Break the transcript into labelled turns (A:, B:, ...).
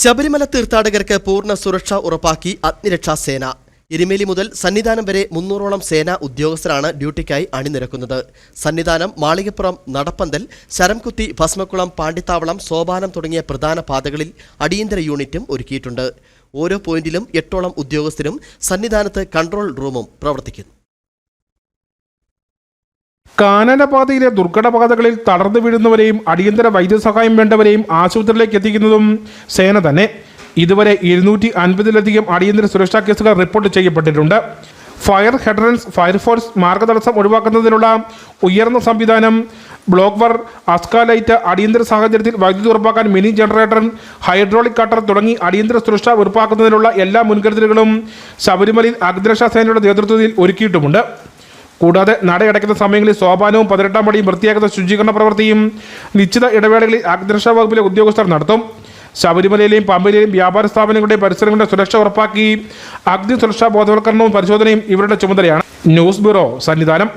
A: ശബരിമല തീർത്ഥാടകർക്ക് പൂർണ സുരക്ഷ ഉറപ്പാക്കി അഗ്നിരക്ഷാ സേന. എരുമേലി മുതൽ സന്നിധാനം വരെ മുന്നൂറോളം സേനാ ഉദ്യോഗസ്ഥരാണ് ഡ്യൂട്ടിക്കായി അണിനിരക്കുന്നത്. സന്നിധാനം മാളികപ്പുറം നടപ്പന്തൽ ശരംകുത്തി ഭസ്മക്കുളം പാണ്ടിത്താവളം സോപാനം തുടങ്ങിയ പ്രധാന പാതകളിൽ അടിയന്തര യൂണിറ്റും ഒരുക്കിയിട്ടുണ്ട്. ഓരോ പോയിന്റിലും എട്ടോളം ഉദ്യോഗസ്ഥരും സന്നിധാനത്ത് കൺട്രോൾ റൂമും പ്രവർത്തിക്കുന്നു.
B: കാനനപാതയിലെ ദുർഘടപാതകളിൽ തളർന്നു വീഴുന്നവരെയും അടിയന്തര വൈദ്യസഹായം വേണ്ടവരെയും ആശുപത്രിയിലേക്ക് എത്തിക്കുന്നതും സേന തന്നെ. ഇതുവരെ ഇരുന്നൂറ്റി അൻപതിലധികം അടിയന്തര സുരക്ഷാ കേസുകൾ റിപ്പോർട്ട് ചെയ്യപ്പെട്ടിട്ടുണ്ട്. ഫയർ ഹെഡറൻസ് ഫയർഫോഴ്സ് മാർഗതടസ്സം ഒഴിവാക്കുന്നതിനുള്ള ഉയർന്ന സംവിധാനം ബ്ലോക്ക് വർ അസ്കാലൈറ്റ് അടിയന്തര സാഹചര്യത്തിൽ വൈദ്യുതി ഉറപ്പാക്കാൻ മിനി ജനറേറ്റർ ഹൈഡ്രോളിക് കട്ടർ തുടങ്ങി അടിയന്തര സുരക്ഷ ഉറപ്പാക്കുന്നതിനുള്ള എല്ലാ മുൻകരുതലുകളും ശബരിമലയിൽ അഗ്നിരക്ഷാ സേനയുടെ നേതൃത്വത്തിൽ ഒരുക്കിയിട്ടുമുണ്ട്. കൂടാതെ നടയടയ്ക്കുന്ന സമയങ്ങളിൽ സോപാനവും പതിനെട്ടാം പടിയും വൃത്തിയാക്കുന്ന ശുചീകരണ പ്രവൃത്തിയും നിശ്ചിത ഇടവേളകളിൽ അഗ്നിരക്ഷാ വകുപ്പിലെ ഉദ്യോഗസ്ഥർ നടത്തും. ശബരിമലയിലെയും പമ്പയിലെയും വ്യാപാര സ്ഥാപനങ്ങളുടെ പരിസരങ്ങളുടെ സുരക്ഷ ഉറപ്പാക്കി അഗ്നി സുരക്ഷാ ബോധവൽക്കരണവും പരിശോധനയും ഇവരുടെ ചുമതലയാണ്. News bureau Sannidhanam.